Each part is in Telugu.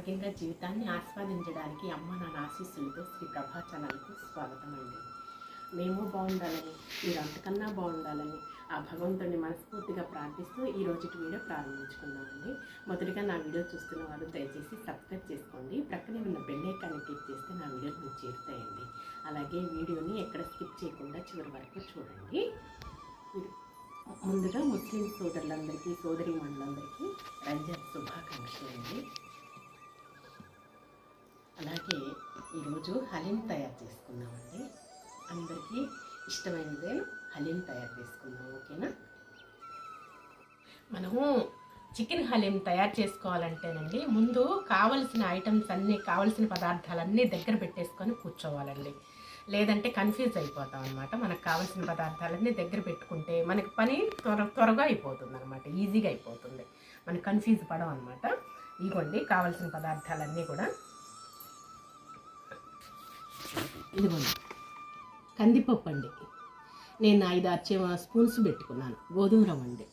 ఆరోగ్యంగా జీవితాన్ని ఆస్వాదించడానికి అమ్మ నా ఆశీస్సులతో శ్రీ ప్రభా ఛానల్కు స్వాగతం అండి మేము బాగుండాలని మీరు అంతకన్నా బాగుండాలని ఆ భగవంతుడిని మనస్ఫూర్తిగా ప్రార్థిస్తూ ఈ రోజుటి వీడియో ప్రారంభించుకుందామండి. మొదటిగా నా వీడియో చూస్తున్న వారు దయచేసి సబ్స్క్రైబ్ చేసుకోండి. ప్రక్కనే ఉన్న బెల్ ఐకాన్ని క్లిక్ చేస్తే నా వీడియోలు మీకు చేరుతాయండి. అలాగే వీడియోని ఎక్కడ స్కిప్ చేయకుండా చివరి వరకు చూడండి. ముందుగా ముస్లిం సోదరులందరికీ సోదరి మండలందరికీ రంజాన్ శుభాకాంక్షలు అండి అలాగే ఈరోజు హలీం తయారు చేసుకుందామండి. అందరికీ ఇష్టమైనదే హలీం తయారు చేసుకుందాం ఓకేనా? మనము చికెన్ హలీం తయారు చేసుకోవాలంటేనండి ముందు కావలసిన ఐటమ్స్ అన్నీ కావలసిన పదార్థాలన్నీ దగ్గర పెట్టేసుకొని కూర్చోవాలండి. లేదంటే కన్ఫ్యూజ్ అయిపోతాం అనమాట మనకు కావాల్సిన పదార్థాలన్నీ దగ్గర పెట్టుకుంటే మనకి పని త్వర త్వరగా అయిపోతుంది అనమాట ఈజీగా అయిపోతుంది. మనం కన్ఫ్యూజ్ పడం అనమాట ఇదిగోండి కావాల్సిన పదార్థాలన్నీ కూడా ఇదిగోండి. కందిపప్పు అండి. నేను ఐదు ఆరు స్పూన్స్ పెట్టుకున్నాను. గోధుమ రవ్వ అండి.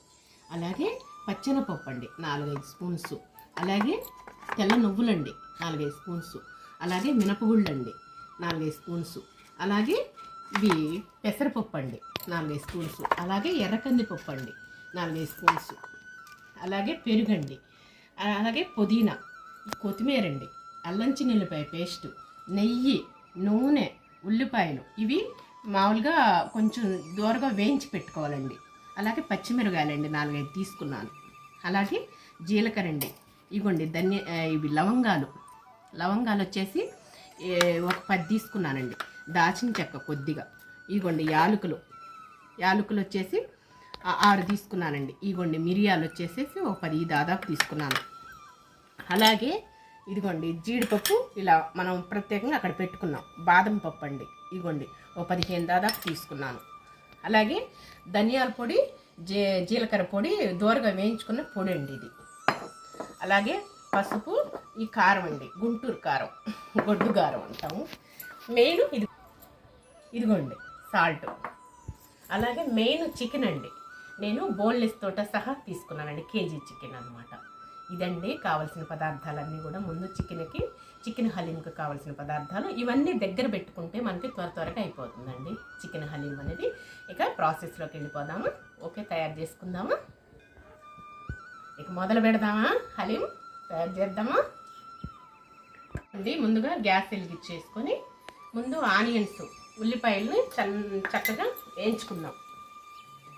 అలాగే పచ్చెనపప్పు అండి నాలుగైదు స్పూన్స్. అలాగే తెల్ల నువ్వులండి నాలుగైదు స్పూన్స్. అలాగే మినపగుళ్ళు అండి నాలుగైదు స్పూన్స్. అలాగే ఇవి పెసరపప్పు అండి నాలుగైదు స్పూన్స్. అలాగే ఎర్రకందిపప్పు అండి నాలుగైదు స్పూన్స్. అలాగే పెరుగండి అలాగే పుదీనా కొత్తిమీర అండి అల్లం నిల్లిపాయ పేస్టు నెయ్యి నూనె ఉల్లిపాయలు ఇవి మామూలుగా కొంచెం దూరగా వేయించి పెట్టుకోవాలండి. అలాగే పచ్చిమిరకాయలండి నాలుగైదు తీసుకున్నాను. అలాగే జీలకర్ర అండి ఇగోండి ధన్య ఇవి లవంగాలు. లవంగాలు వచ్చేసి ఒక పది తీసుకున్నానండి. దాచిన చెక్క కొద్దిగా. ఇగోండి యాలకులు. యాలకులు వచ్చేసి ఆరు తీసుకున్నానండి. ఇగోండి మిరియాలు వచ్చేసేసి ఒక పది దాదాపు తీసుకున్నాను. అలాగే ఇదిగోండి జీడిపప్పు ఇలా మనం ప్రత్యేకంగా అక్కడ పెట్టుకున్నాం. బాదం పప్పు అండి. ఇదిగోండి ఓ పదిహేను దాదాపు తీసుకున్నాను. అలాగే ధనియాల పొడి జీ జీలకర్ర పొడి దూరగా వేయించుకున్న పొడి అండి ఇది. అలాగే పసుపు ఈ కారం అండి గుంటూరు కారం గొడ్డు కారం అంటాము. మెయిన్ ఇది ఇదిగోండి సాల్ట్. అలాగే మెయిన్ చికెన్ అండి. నేను బోన్లెస్ తోట సహా తీసుకున్నానండి కేజీ చికెన్ అనమాట ఇదండి కావాల్సిన పదార్థాలన్నీ కూడా. ముందు చికెన్కి చికెన్ హలీంకి కావాల్సిన పదార్థాలు ఇవన్నీ దగ్గర పెట్టుకుంటే మనకి త్వర త్వరగా అయిపోతుందండి. చికెన్ హలీం అనేది ఇక ప్రాసెస్లోకి వెళ్ళిపోదాము? ఓకే తయారు చేసుకుందామా? ఇక మొదలు పెడదామా? హలీం తయారు చేద్దామా? అండి ముందుగా గ్యాస్ వెలిగించేసుకొని ముందు ఆనియన్స్ ఉల్లిపాయలని చక్కగా వేయించుకుందాం.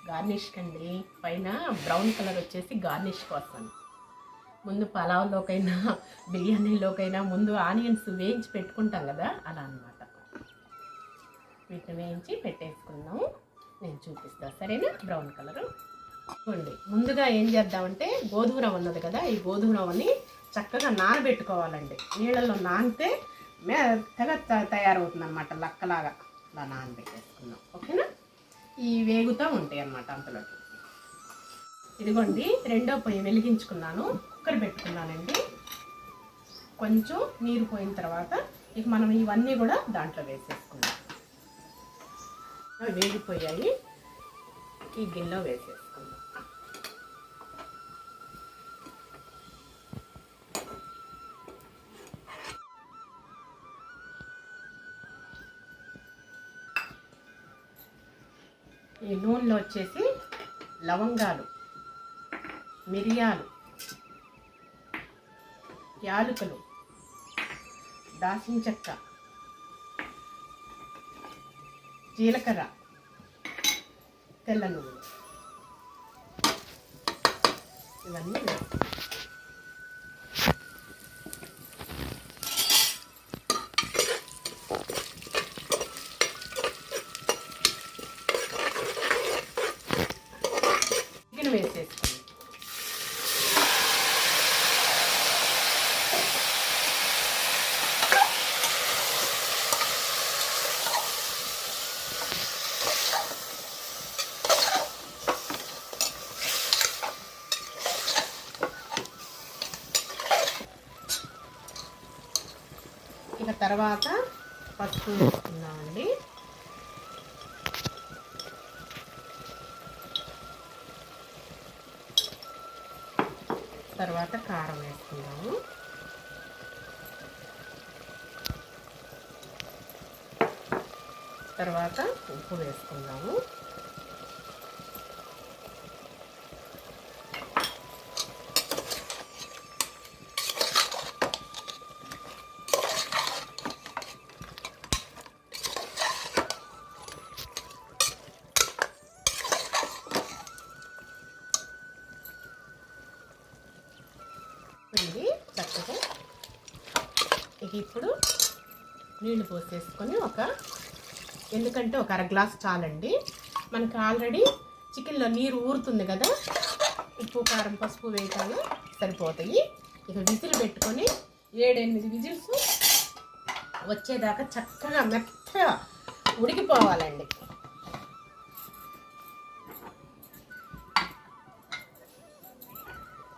గార్నిష్ అండి పైన బ్రౌన్ కలర్ వచ్చేసి గార్నిష్ కోసం. ముందు పలావ్లోకైనా బిర్యానీలోకైనా ముందు ఆనియన్స్ వేయించి పెట్టుకుంటాం కదా అలా అన్నమాట. వీటిని వేయించి పెట్టేసుకున్నాము నేను చూపిస్తాను సరేనా? Brown colour. చూడండి ముందుగా ఏం చేద్దామంటే గోధుమ రవ్వ ఉన్నది కదా ఈ గోధుమ రవ్వని చక్కగా నానబెట్టుకోవాలండి. నీళ్ళల్లో నానితే మెత్తగా త- తయారవుతుంది అనమాట లక్కలాగా. అలా నానబెట్టేసుకున్నాం ఓకేనా? ఈ వేగుతూ ఉంటాయి అన్నమాట అంతలోకి. ఇదిగోండి రెండో పొయ్యి వెలిగించుకున్నాను. కుక్కర్ పెట్టుకున్నానండి. కొంచెం నీరు పోయిన తర్వాత ఇక మనం ఇవన్నీ కూడా దాంట్లో వేసేసుకుందాం. అవి వేగిపోయాయి. ఈ గిన్నెలో వేసేసుకుందాం. ఈ నూనెలో వచ్చేసి లవంగాలు మిరియాలు యాలుకలు. దాచిన చెక్క. జీలకర్ర. తెల్ల నువ్వులు. ఇవన్నీ తర్వాత పసుపు వేసుకుందామండి. తర్వాత కారం వేసుకుందాము. తర్వాత ఉప్పు వేసుకుందాము. నీళ్ళు పోసేసుకొని ఒక ఎందుకంటే ఒక అర గ్లాస్ చాలండి. మనకి ఆల్రెడీ చికెన్లో నీరు ఊరుతుంది కదా. ఉప్పు కారం పసుపు వేయటాలు సరిపోతాయి. ఇక విజిల్ పెట్టుకొని ఏడెనిమిది విజిల్స్ వచ్చేదాకా చక్కగా మెత్తగా ఉడికిపోవాలండి.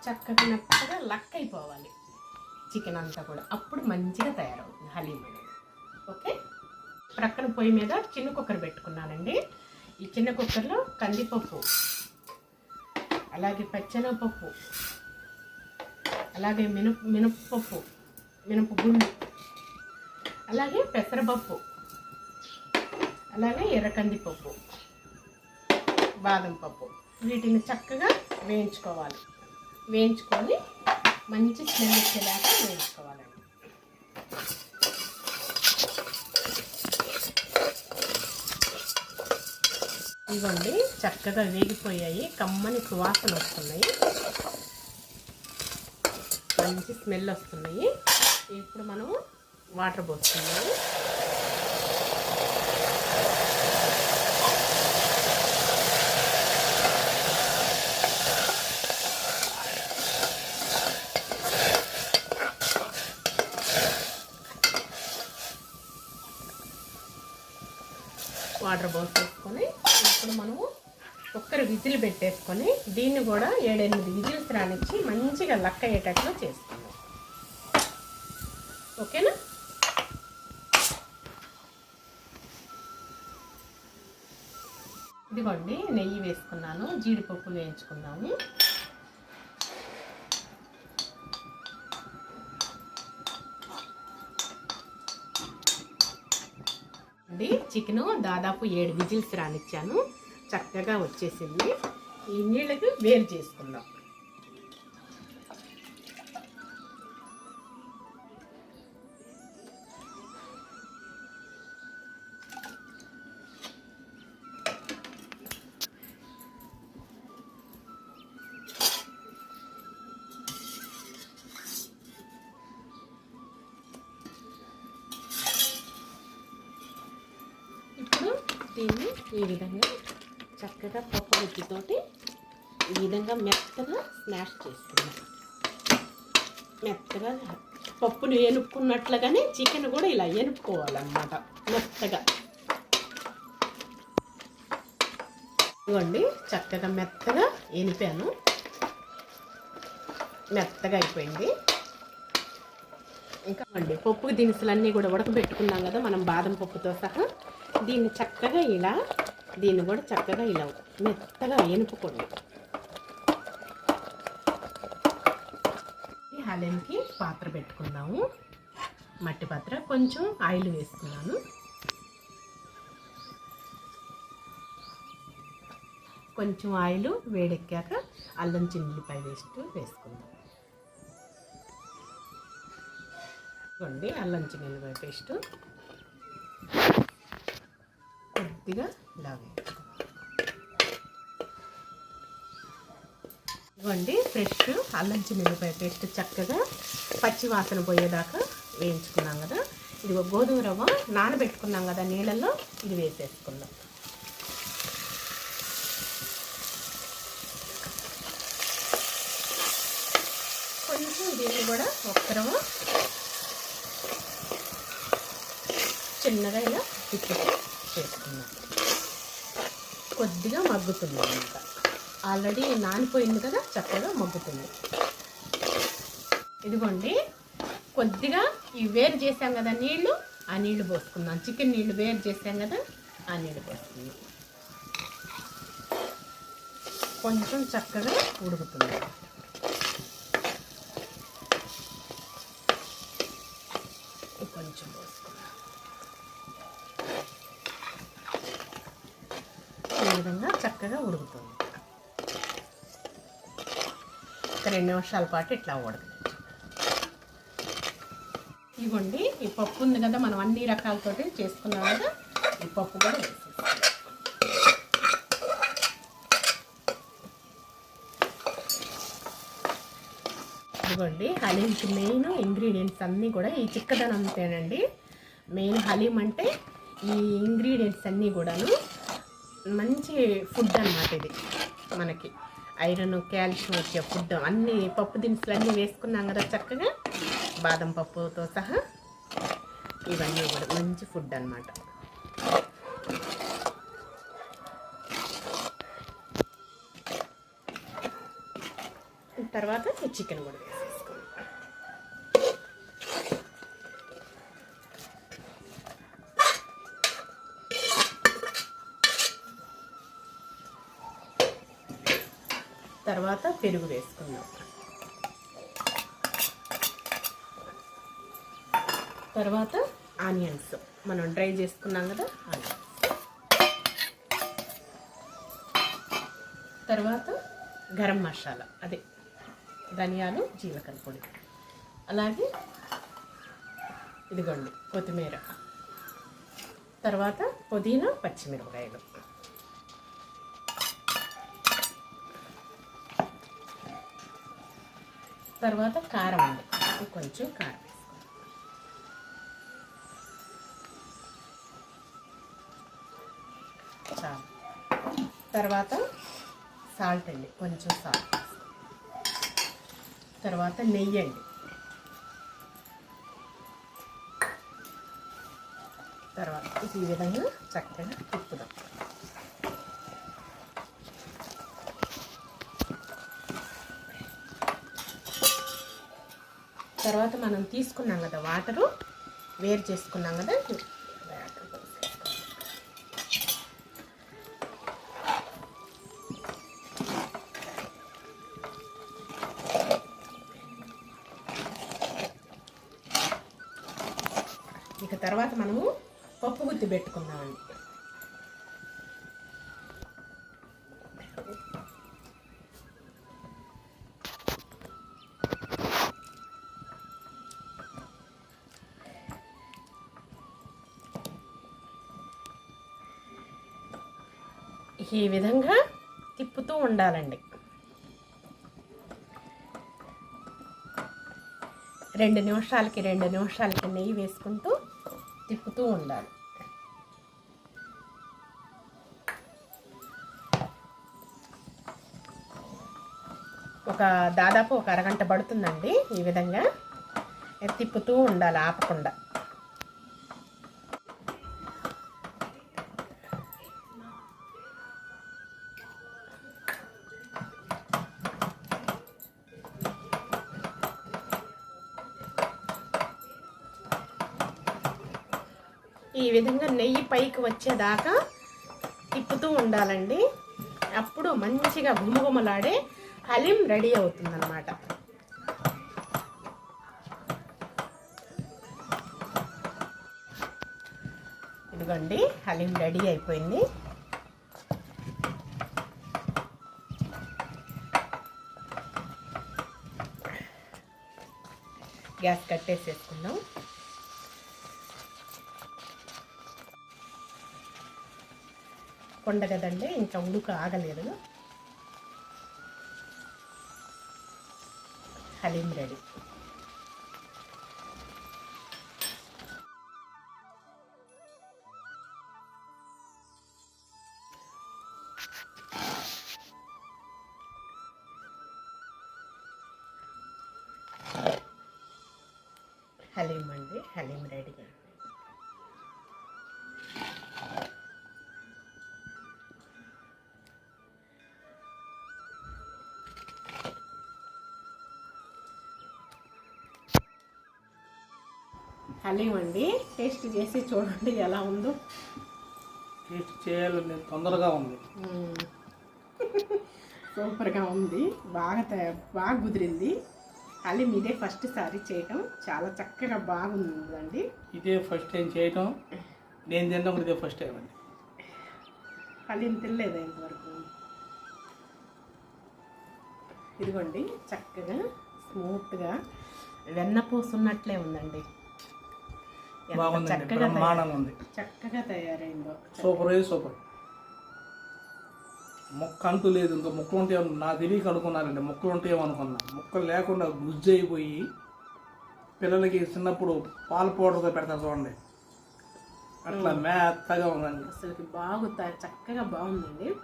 చక్కగా మెత్తగా లక్ అయిపోవాలి. చికెన్ అంతా కూడా. అప్పుడు మంచిగా తయారవుతుంది. హలీం ఓకే ప్రక్కన పొయ్యి మీద చిన్న కుక్కర్ పెట్టుకున్నానండి. ఈ చిన్న కుక్కర్లో కందిపప్పు అలాగే పచ్చెనపప్పు అలాగే మినప మినపప్పు మినప గుండు అలాగే పెసరపప్పు అలాగే ఎర్ర కందిపప్పు బాదం పప్పు. వీటిని చక్కగా వేయించుకోవాలి. వేయించుకొని మంచి స్మెల్ వచ్చేలాగా వేయించుకోవాలి. ఇవ్వండి. చక్కగా వేగిపోయాయి. కమ్మని సువాసన వస్తున్నాయి. మంచి స్మెల్ వస్తున్నాయి. ఇప్పుడు మనము వాటర్ పోస్తున్నాము వాటర్ పోసేసుకొని ఇప్పుడు మనము ఒక్కరు విజిల్ పెట్టేసుకొని దీన్ని కూడా ఏడెనిమిది విజిల్స్ రానిచ్చి మంచిగా లక్క అయ్యేటట్లు చేసుకుందాం. ఓకేనా? ఇదిగోండి నెయ్యి వేసుకున్నాను జీడిపప్పు వేయించుకున్నాము. అండి చికెన్ దాదాపు ఏడు విజిల్స్ రానిచ్చాను చక్కగా వచ్చేసింది. ఈ నీళ్ళకి వేరు చేసుకుందాం. దీన్ని ఈ విధంగా చక్కగా పప్పు గుత్తితోటి ఈ విధంగా మెత్తగా స్మాష్ చేసుకుందాం. మెత్తగా పప్పుని ఎనుపుకున్నట్లుగానే చికెన్ కూడా ఇలా ఎనుపుకోవాలన్నమాట మెత్తగా. ఇవ్వండి చక్కగా మెత్తగా ఎనిపాను మెత్తగా అయిపోయింది. ఇంకా అండి పప్పు దినుసులన్నీ కూడా ఉడకబెట్టుకున్నాం కదా మనం బాదం పప్పుతో సహా. దీన్ని చక్కగా ఇలా దీన్ని కూడా చక్కగా ఇలా మెత్తగా ఎనుపుకోండి ఈ పాత్ర పెట్టుకుందాము మట్టి పాత్ర కొంచెం ఆయిల్ వేసుకున్నాను కొంచెం ఆయిల్ వేడెక్కాక అల్లం చిల్లిపాయ వేస్ట్ వేసుకుందాం. ఇదిగోండి అల్లం చిల్లిపాయ పేస్ట్. కొద్దిగా ఇలా వేసుకోవాలి ఇవ్వండి ఫ్రెష్ అల్లం చిన్నపాయ పేస్ట్ చక్కగా పచ్చి వాసన పోయేదాకా వేయించుకున్నాం కదా. ఇది గోధుమ రవ్వ నానబెట్టుకున్నాం కదా నీళ్ళల్లో ఇది వేసేసుకుందాం. కొంచెం దీన్ని కూడా ఒక్క రవ్వ చిన్నగా ఇలా తిప్పి కొద్దిగా మగ్గుతుంది అనమాట. ఆల్రెడీ నానిపోయింది కదా చక్కగా మగ్గుతుంది. ఇదిగోండి కొద్దిగా ఈ వేరు చేసాం కదా నీళ్ళు ఆ నీళ్ళు పోసుకుందాం. చికెన్ నీళ్ళు వేరు చేసాం కదా ఆ నీళ్ళు పోసుకుందాం. కొంచెం చక్కగా ఉడుకుతుంది. రెండు నిమిషాల పాటు ఇట్లా ఉడకదు ఇవ్వండి ఈ పప్పు ఉంది కదా మనం అన్ని రకాలతోటి చేసుకున్నాం కదా ఈ పప్పు కూడా వేసేస్తాం ఇదిగోండి హలీంకి మెయిన్ ఇంగ్రీడియంట్స్ అన్నీ కూడా ఈ చిక్కదనంతేనండి. మెయిన్ హలీం అంటే ఈ ఇంగ్రీడియంట్స్ అన్నీ కూడాను మంచి ఫుడ్ అన్నమాట ఇది మనకి. ఐరన్ కాల్షియం వచ్చే ఫుడ్ అన్ని పప్పు దినుసులు అన్నీ వేసుకున్నాం కదా చక్కగా. బాదం పప్పుతో సహా ఇవన్నీ కూడా మంచి ఫుడ్ అన్నమాట. తర్వాత చికెన్ కూడా తర్వాత పెరుగు వేసుకుందాం. తర్వాత ఆనియన్స్. మనం డ్రై చేసుకున్నాం కదా ఆనియన్స్. తర్వాత గరం మసాలా అదే ధనియాలు జీలకర్ర పొడి. అలాగే ఇదిగోండి కొత్తిమీర. తర్వాత పుదీనా పచ్చిమిరపకాయలు. తర్వాత కారం అండి. కొంచెం కారం చాలు. తర్వాత సాల్ట్ అండి. కొంచెం సాల్ట్ తర్వాత నెయ్యి అండి. తర్వాత ఇది ఈ విధంగా చక్కగా తిప్పుదాం. తర్వాత మనం తీసుకున్నాం కదా వాటరు వేరు చేసుకున్నాం కదా ఇక తర్వాత మనము పప్పు గుత్తి పెట్టుకుందామండి. ఈ విధంగా తిప్పుతూ ఉండాలండి. రెండు నిమిషాలకి రెండు నిమిషాలకి నెయ్యి వేసుకుంటూ తిప్పుతూ ఉండాలి. ఒక దాదాపు ఒక అరగంట పడుతుందండి ఈ విధంగా తిప్పుతూ ఉండాలి ఆపకుండా. విధంగా నెయ్యి పైకి వచ్చేదాకా తిప్పుతూ ఉండాలండి. అప్పుడు మంచిగా గుమగుమలాడే హలీం రెడీ అవుతుందన్నమాట. ఇదిగోండి హలీం రెడీ అయిపోయింది. గ్యాస్ కట్టేసేసుకుందాం. కొండ కదండి ఇంకా ఉడుక ఆగలేదు. హలీం రెడీ. హలీం అండి. టేస్ట్ చేసి చూడండి ఎలా ఉందో. టేస్ట్ చేయాలని తొందరగా ఉంది. సూపర్గా ఉంది. బాగా తయా- బాగా కుదిరింది. హలీం ఇదే ఫస్ట్ సారి చేయటం. చాలా చక్కగా బాగుందండి. ఇదే ఫస్ట్ టైం చేయటం. నేను తిన్నప్పుడు ఇదే ఫస్ట్ టైం అండి. హలీం తినలేదు ఇంతవరకు? ఇదిగోండి. చక్కగా స్మూత్గా వెన్నపూస ఉన్నట్లే ఉందండి. బాగుందండి బ్రహ్మాండంగా ఉంది. చక్కగా తయారైందో. Super super. ముక్క అంటూ లేదు ఇంకా ముక్కలు ఉంటే నా తెలియక అనుకున్నానండి ముక్కలు ఉంటాయేమో అనుకున్నా ముక్కలు లేకుండా గుజ్జు అయిపోయి పిల్లలకి చిన్నప్పుడు పాల పౌడర్తో పెడతారు చూడండి. అట్లా మెత్తగా ఉందండి. అసలుకి బాగు త- చక్కగా బాగుందండి.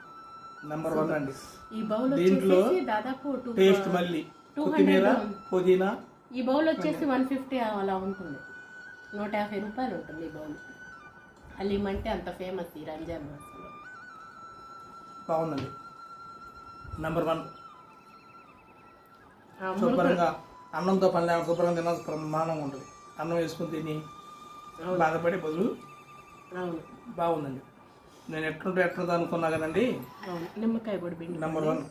నెంబర్ వన్ అండి. ఈ బౌల్ దీంట్లో దాదాపు టేస్ట్ మళ్ళీ కొత్తిమీర పుదీనా ఈ బౌల్ వచ్చేసి వన్ ఫిఫ్టీ అలా ఉంటుంది. నూట యాభై రూపాయలు ఉంటుంది బౌల్. హలీం అంటే అంత ఫేమస్ ఈ రంజాన్ మాసంలో. బాగుందండి. నెంబర్ వన్ ఆ శుభ్రంగా అన్నంతో పని లేకుండా శుభ్రంగా తిన ప్రమాణంగా ఉంటుంది. అన్నం వేసుకుని తిని అవును. బాధపడే బదులు అవును. బాగుందండి. నేను ఎట్లుంటే ఎట్లుందో అనుకున్నా కదండి? అవును. నిమ్మకాయ పొడి పిండి. నెంబర్ వన్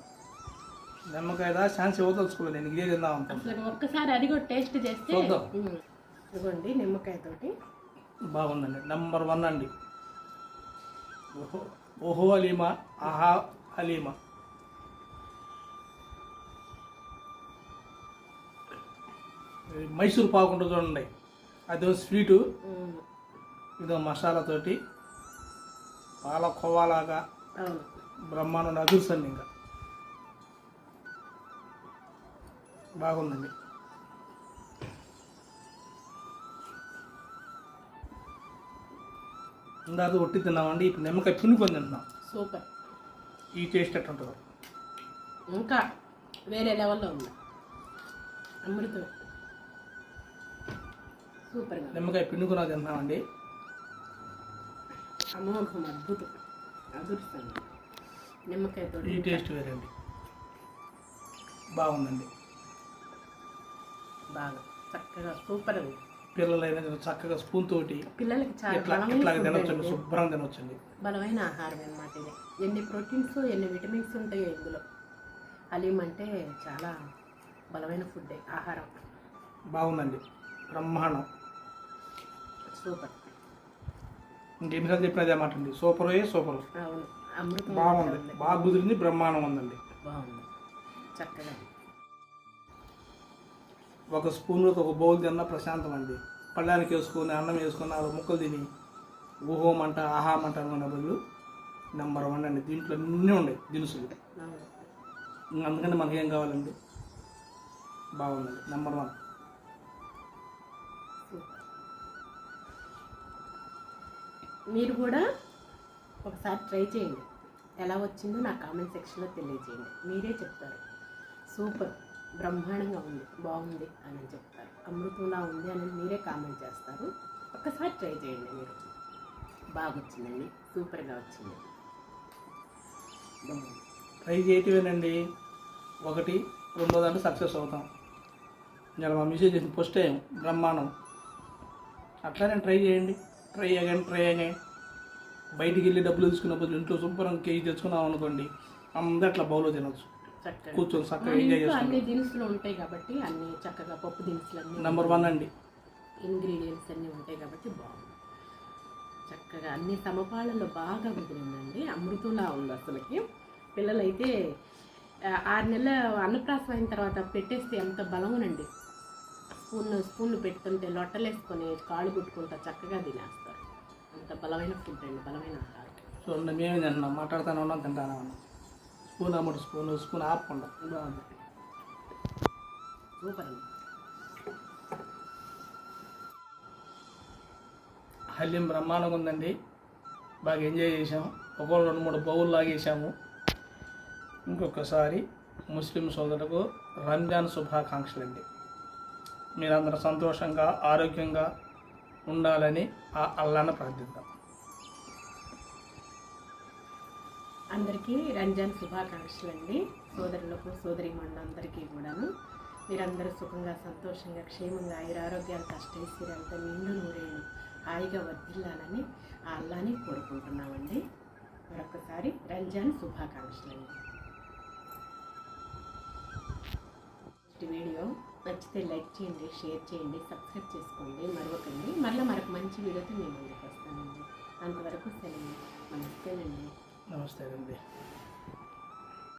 నిమ్మకాయ ఛాన్స్ ఇవ్వదలుచుకోలేదు నేను ఇదే తిందాం అసలు ఒక్కసారి అది కూడా టేస్ట్ చేస్తే చూద్దాం. ఉమ్, ఇదిగోండి నిమ్మకాయ తోటి బాగుందండి. నెంబర్ వన్ అండి. ఓహో ఓహో హలీమా ఆహా ఇది మైసూర్ పాకు ఉంటుంది చూడండి. అదో స్వీటు. ఇదో మసాలాతోటి పాల కోవాలాగా బ్రహ్మాండం అదుర్సండి ఇంకా. బాగుందండి. ఇందాక ఒట్టి తిన్నామండి ఇప్పుడు నిమ్మకాయ పిండుకొని తింటున్నాం. సూపర్. ఈ టేస్ట్ ఎట్లుంటుందో. ఇంకా వేరే లెవెల్లో ఉంది. అమృతం. సూపర్గా నిమ్మకాయ పిండుకున్నా తింటున్నామండి. అమోఘం అద్భుతం. అదృష్టం. నిమ్మకాయతో ఈ టేస్ట్ వేరండి. బాగుందండి. బాగా చక్కగా సూపర్ ఉంది. పిల్లలైనా చక్కగా స్పూన్ తోటి పిల్లలకి చాలా తినొచ్చండి అండి. శుభ్రంగా తినొచ్చండి. బలమైన ఆహారం అన్నమాట ఇది. ఎన్ని ప్రోటీన్స్ ఎన్ని విటమిన్స్ ఉంటాయో ఇందులో. హలీం అంటే చాలా బలమైన ఫుడ్ ఆహారం. బాగుందండి. బ్రహ్మాండం. సూపర్. ఇంకెన్నిసార్లు చెప్పినది అన్నమాట అండి. Super super. అవును. అమృతం బాగుంది. బాగా కుదిరింది బ్రహ్మాండం ఉందండి. బాగుంది. చక్కగా. ఒక స్పూన్లో ఒక బౌల్ తిన్నా ప్రశాంతం అండి పళ్ళానికి వేసుకొని అన్నం వేసుకొని నాలుగు ముక్కలు తిని ఊహోమంట ఆహామంట అనుకున్న బదులు నెంబర్ వన్ అండి. దీంట్లో అన్నీ ఉన్నాయి దినుసులు. అందుకని మనకి ఏం కావాలండి? బాగుందండి నెంబర్ వన్. మీరు కూడా ఒకసారి ట్రై చేయండి. ఎలా వచ్చిందో నా కామెంట్ సెక్షన్లో తెలియజేయండి. మీరే చెప్తారు. సూపర్. బ్రహ్మాండంగా ఉంది బాగుంది అని చెప్తారు. అమృతంలా ఉంది అని మీరే కామెంట్ చేస్తారు. ఒక్కసారి ట్రై చేయండి మీరు. బాగా వచ్చిందండి సూపర్గా వచ్చింది. ట్రై చేయటమేనండి. ఒకటి రెండో దాంట్లో సక్సెస్ అవుతాం. నేను మా మెసేజ్ చేసిన ఫస్ట్ టైం బ్రహ్మాండం. అట్లానే ట్రై చేయండి. Try again try again. బయటికి వెళ్ళి డబ్బులు తీసుకున్నప్పుడు ఇంట్లో శుభ్రం కేజీ తెచ్చుకున్నాం అనుకోండి అందరూ అట్లా బౌలో తినొచ్చు. చక్కగా. కూర్చొని చక్కగా ఎంజాయ్ అన్ని దినుసులు ఉంటాయి కాబట్టి అన్ని చక్కగా పప్పు దినుసులు అన్ని నెంబర్ వన్ అండి. ఇంగ్రీడియంట్స్ అన్నీ ఉంటాయి కాబట్టి బాగుంది. చక్కగా అన్ని సమపాళ్ళలో బాగా కుదిరిందండి అమృతంలా ఉంది అసలుకి. పిల్లలైతే ఆరు నెలల అన్నప్రాసం అయిన తర్వాత పెట్టేస్తే ఎంత బలమునండి. స్పూన్ స్పూన్లు పెడుతుంటే లొట్టలేసుకొని కాళ్ళు కుట్టుకుంటా చక్కగా తినేస్తారు. అంత బలమైన ఫుడ్ అండి బలమైన ఆహారం. చూడండి మేమే తింటున్నాం? మాట్లాడుతూనే ఉన్నాం తింటానే ఉన్నాం. స్పూన్ అమ్మడు స్పూన్ స్పూన్ ఆపకుండా. బాగుంది. సూపర్ అండి. హల్యం బ్రహ్మాండంగా ఉందండి. బాగా ఎంజాయ్ చేసాము ఒక్కొక్క రెండు మూడు బౌల్ లాగేసాము ఇంకొకసారి ముస్లిం సోదరులకు రంజాన్ శుభాకాంక్షలు అండి మీరందరూ సంతోషంగా ఆరోగ్యంగా ఉండాలని ఆ అల్లాను ప్రార్థిద్దాం. అందరికీ రంజాన్ శుభాకాంక్షలు అండి. సోదరులకు సోదరి అందరికీ కూడాను. మీరందరూ సుఖంగా సంతోషంగా క్షేమంగా ఆయురారోగ్యాలు కష్టైశ్వర్యాలతో నిండు నూరేళ్ళు హాయిగా వర్ధిల్లాలని ఆ అల్లాని కోరుకుంటున్నామండి. మరొకసారి రంజాన్ శుభాకాంక్షలు అండి. వీడియో నచ్చితే లైక్ చేయండి షేర్ చేయండి సబ్స్క్రైబ్ చేసుకోండి మరొకండి. మళ్ళీ మరొక మంచి వీడియోతో మేము ముందుకు వస్తానండి. అంతవరకు సెలవు. నమస్తేనండి నమస్తే అండి